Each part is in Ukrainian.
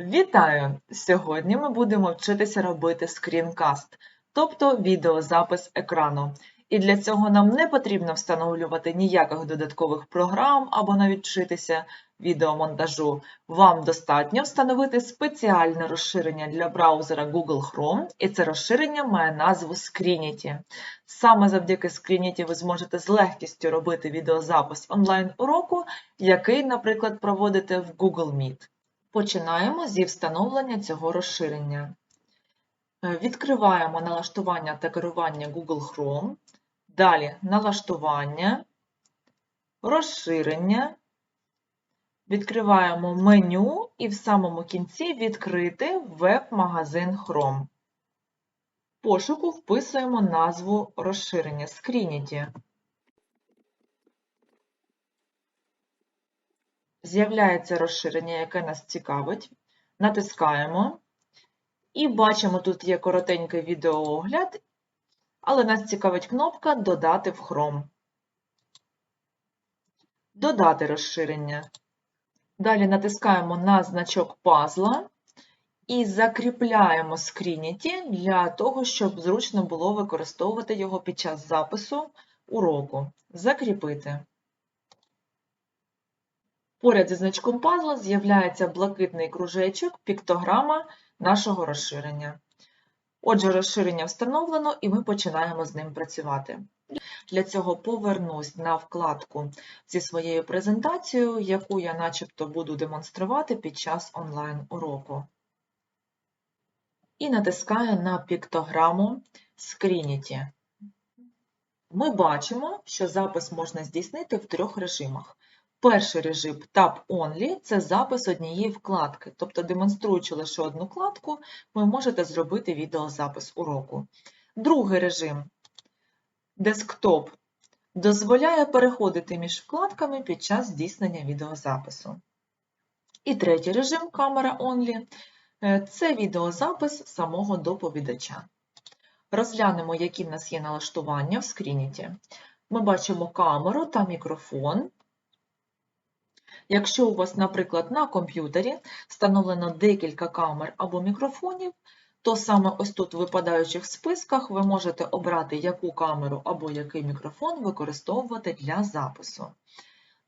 Вітаю! Сьогодні ми будемо вчитися робити скрінкаст, тобто відеозапис екрану. І для цього нам не потрібно встановлювати ніяких додаткових програм або навіть вчитися відеомонтажу. Вам достатньо встановити спеціальне розширення для браузера Google Chrome, і це розширення має назву Screenity. Саме завдяки Screenity ви зможете з легкістю робити відеозапис онлайн-уроку, який, наприклад, проводите в Google Meet. Починаємо зі встановлення цього розширення. Е, Відкриваємо налаштування та керування Google Chrome. Далі налаштування, розширення. Відкриваємо меню і в самому кінці відкрити веб-магазин Chrome. В пошуку вписуємо назву розширення Screenity. З'являється розширення, яке нас цікавить. Натискаємо. І бачимо, тут є коротенький відеоогляд, але нас цікавить кнопка Додати в Chrome. Додати розширення. Далі натискаємо на значок пазла і закріпляємо Screenity для того, щоб зручно було використовувати його під час запису уроку. Закріпити. Поряд зі значком пазла з'являється блакитний кружечок, піктограма нашого розширення. Отже, розширення встановлено, і ми починаємо з ним працювати. Для цього повернусь на вкладку зі своєю презентацією, яку я начебто буду демонструвати під час онлайн-уроку. І натискаю на піктограму Screenity. Ми бачимо, що запис можна здійснити в трьох режимах. Перший режим Tab Only це запис однієї вкладки, тобто демонструючи лише одну вкладку, ви можете зробити відеозапис уроку. Другий режим Desktop дозволяє переходити між вкладками під час здійснення відеозапису. І третій режим Camera Only це відеозапис самого доповідача. Розглянемо, які в нас є налаштування в скрініті. Ми бачимо камеру та мікрофон. Якщо у вас, наприклад, на комп'ютері встановлено декілька камер або мікрофонів, то саме ось тут в випадаючих списках ви можете обрати, яку камеру або який мікрофон використовувати для запису.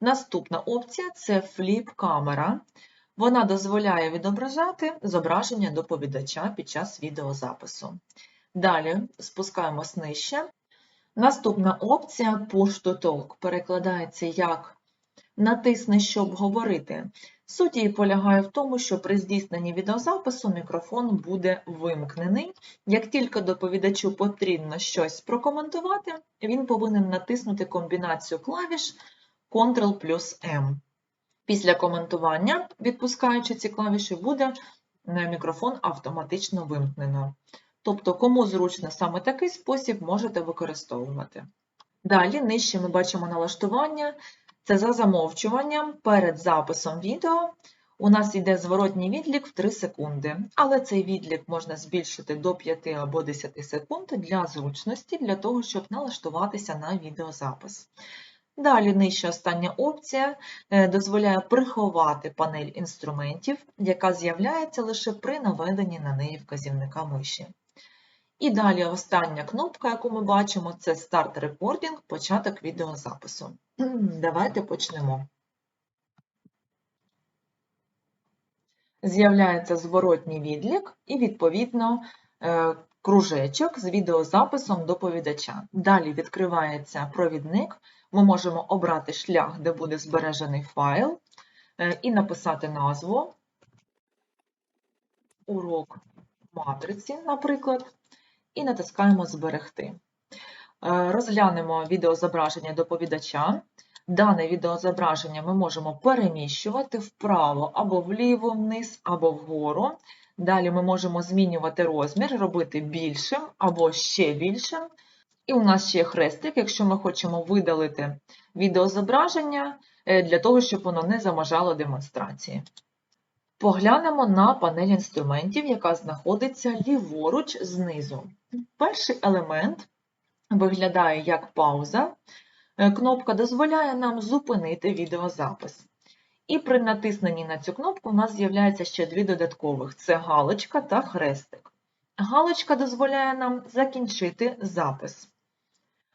Наступна опція це фліп-камера. Вона дозволяє відображати зображення доповідача під час відеозапису. Далі спускаємось нижче. Наступна опція Push to Talk перекладається як натисни, щоб говорити. Суть її полягає в тому, що при здійсненні відеозапису мікрофон буде вимкнений. Як тільки доповідачу потрібно щось прокоментувати, він повинен натиснути комбінацію клавіш Ctrl плюс M. Після коментування, відпускаючи ці клавіші, буде мікрофон автоматично вимкнено. Тобто, кому зручно саме такий спосіб, можете використовувати. Далі, нижче ми бачимо налаштування. Це за замовчуванням перед записом відео у нас йде зворотній відлік в 3 секунди, але цей відлік можна збільшити до 5 або 10 секунд для зручності, для того, щоб налаштуватися на відеозапис. Далі нижча остання опція е, дозволяє приховати панель інструментів, яка з'являється лише при наведенні на неї вказівника миші. І далі остання кнопка, яку ми бачимо, це Start Recording, початок відеозапису. Давайте почнемо. З'являється зворотній відлік і, відповідно, е, кружечок з відеозаписом доповідача. Далі відкривається провідник. Ми можемо обрати шлях, де буде збережений файл, е, і написати назву урок матриці, наприклад і натискаємо Зберегти. Е, розглянемо відеозображення доповідача. Дане відеозображення ми можемо переміщувати вправо або вліво, вниз, або вгору. Далі ми можемо змінювати розмір, робити більшим або ще більшим. І у нас ще є хрестик, якщо ми хочемо видалити відеозображення е, для того, щоб воно не заважало демонстрації. Поглянемо на панель інструментів, яка знаходиться ліворуч знизу. Перший елемент виглядає як пауза. Е, кнопка дозволяє нам зупинити відеозапис. І при натисненні на цю кнопку у нас з'являється ще дві додаткових: це галочка та хрестик. Галочка дозволяє нам закінчити запис,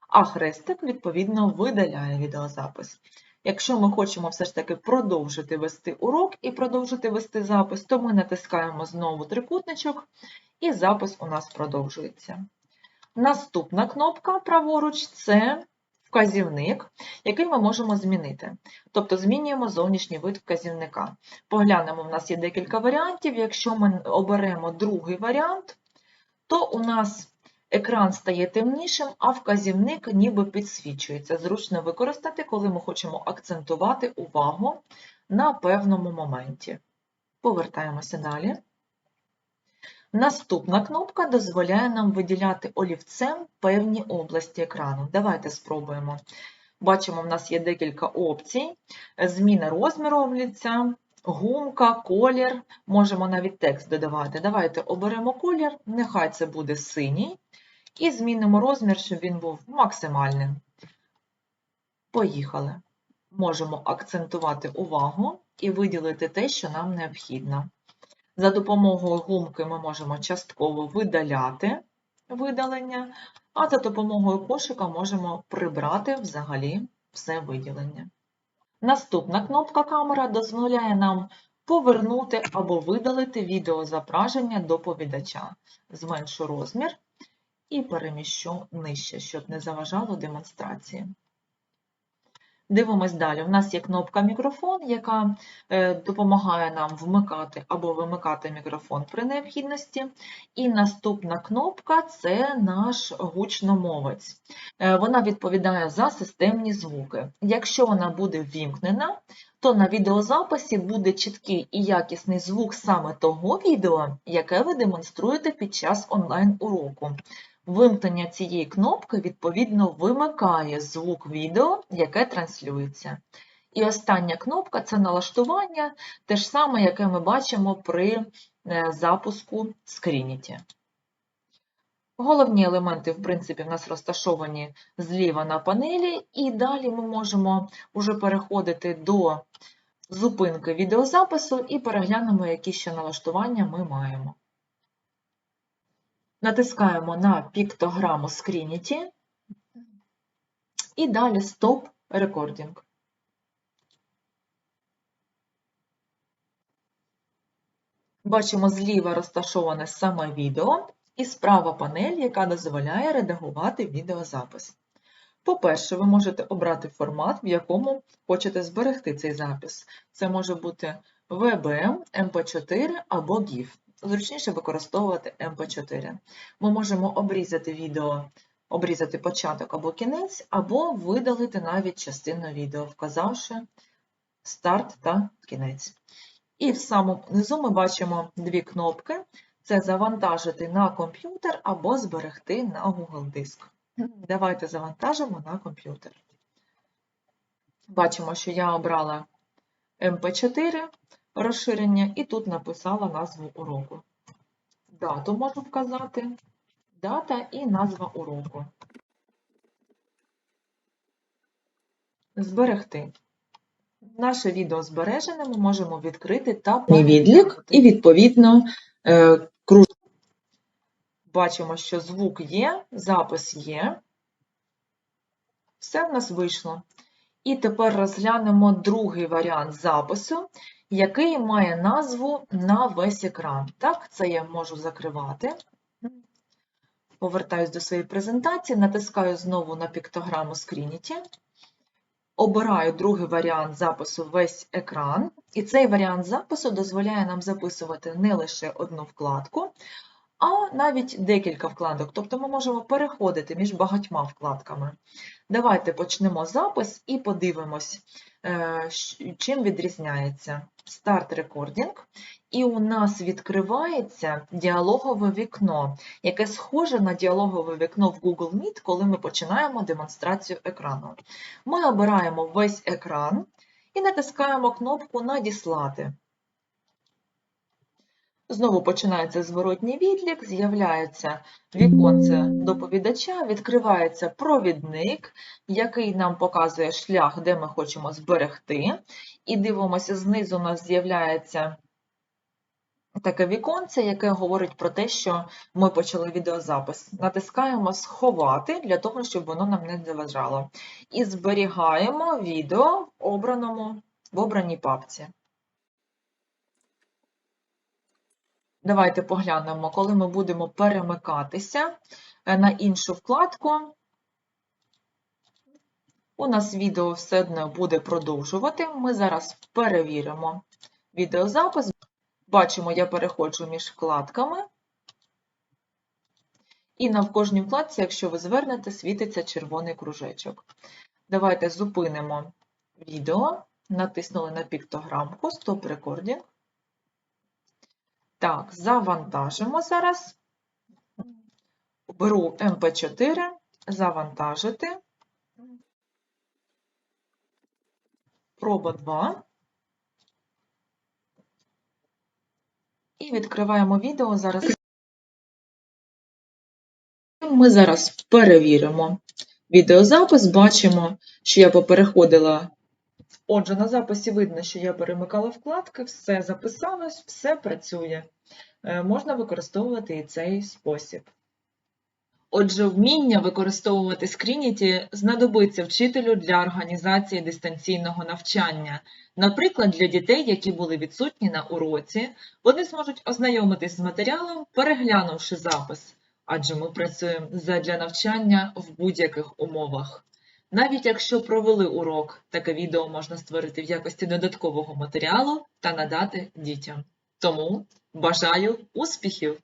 а хрестик, відповідно, видаляє відеозапис. Якщо ми хочемо все ж таки продовжити вести урок і продовжити вести запис, то ми натискаємо знову трикутничок, і запис у нас продовжується. Наступна кнопка праворуч це вказівник, який ми можемо змінити. Тобто змінюємо зовнішній вид вказівника. Поглянемо, в нас є декілька варіантів. Якщо ми оберемо другий варіант, то у нас екран стає темнішим, а вказівник ніби підсвічується. Зручно використати, коли ми хочемо акцентувати увагу на певному моменті. Повертаємося далі. Наступна кнопка дозволяє нам виділяти олівцем певні області екрану. Давайте спробуємо. Бачимо, в нас є декілька опцій: зміна розміру олівця, гумка, колір. Можемо навіть текст додавати. Давайте оберемо колір, нехай це буде синій, і змінимо розмір, щоб він був максимальним. Поїхали. Можемо акцентувати увагу і виділити те, що нам необхідно. За допомогою гумки ми можемо частково видаляти видалення, а за допомогою кошика можемо прибрати взагалі все виділення. Наступна кнопка камера дозволяє нам повернути або видалити відеозображення доповідача. Зменшу розмір і переміщу нижче, щоб не заважало демонстрації. Дивимось далі. У нас є кнопка мікрофон, яка е, допомагає нам вмикати або вимикати мікрофон при необхідності. І наступна кнопка це наш гучномовець. Е, Вона відповідає за системні звуки. Якщо вона буде ввімкнена, то на відеозаписі буде чіткий і якісний звук саме того відео, яке ви демонструєте під час онлайн-уроку. Вимкнення цієї кнопки, відповідно, вимикає звук відео, яке транслюється. І остання кнопка це налаштування, те ж саме, яке ми бачимо при е, запуску Screenity. Головні елементи, в принципі, в нас розташовані зліва на панелі, і далі ми можемо вже переходити до зупинки відеозапису і переглянемо, які ще налаштування ми маємо. Натискаємо на піктограму Screenity і далі Stop Recording. Бачимо зліва розташоване саме відео і справа панель, яка дозволяє редагувати відеозапис. По-перше, ви можете обрати формат, в якому хочете зберегти цей запис. Це може бути VBM, MP4 або GIF зручніше використовувати MP4. Ми можемо обрізати відео, обрізати початок або кінець, або видалити навіть частину відео, вказавши старт та кінець. І в самому низу ми бачимо дві кнопки: це завантажити на комп'ютер або зберегти на Google диск. Давайте завантажимо на комп'ютер. Бачимо, що я обрала MP4 розширення і тут написала назву уроку. Дату можу вказати, дата і назва уроку. Зберегти. Наше відео збережене ми можемо відкрити та відлік і, відповідно, е, кружку. Бачимо, що звук є, запис є. Все в нас вийшло. І тепер розглянемо другий варіант запису, який має назву на весь екран. Так, це я можу закривати. Повертаюсь до своєї презентації, натискаю знову на піктограму Screenity. Обираю другий варіант запису весь екран, і цей варіант запису дозволяє нам записувати не лише одну вкладку, а навіть декілька вкладок. Тобто ми можемо переходити між багатьма вкладками. Давайте почнемо запис і подивимось, е, чим відрізняється старт рекордінг. І у нас відкривається діалогове вікно, яке схоже на діалогове вікно в Google Meet, коли ми починаємо демонстрацію екрану. Ми обираємо весь екран і натискаємо кнопку Надіслати. Знову починається зворотній відлік, з'являється віконце доповідача, відкривається провідник, який нам показує шлях, де ми хочемо зберегти. І дивимося, знизу у нас з'являється таке віконце, яке говорить про те, що ми почали відеозапис. Натискаємо Сховати для того, щоб воно нам не заважало. І зберігаємо відео в обраному, в обраній папці. Давайте поглянемо, коли ми будемо перемикатися е, на іншу вкладку. У нас відео все одно буде продовжувати. Ми зараз перевіримо відеозапис. Бачимо, я переходжу між вкладками. І на кожній вкладці, якщо ви звернете, світиться червоний кружечок. Давайте зупинимо відео, натиснули на піктограмку Стоп Recording. Так, завантажимо зараз. Беру MP4, завантажити. Проба 2. І відкриваємо відео зараз. Ми зараз перевіримо відеозапис, бачимо, що я попереходила. Отже, на записі видно, що я перемикала вкладки, все записалось, все працює. Е, Можна використовувати і цей спосіб. Отже, вміння використовувати Screenity знадобиться вчителю для організації дистанційного навчання. Наприклад, для дітей, які були відсутні на уроці, вони зможуть ознайомитись з матеріалом, переглянувши запис, адже ми працюємо задля навчання в будь-яких умовах. Навіть якщо провели урок, таке відео можна створити в якості додаткового матеріалу та надати дітям. Тому бажаю успіхів!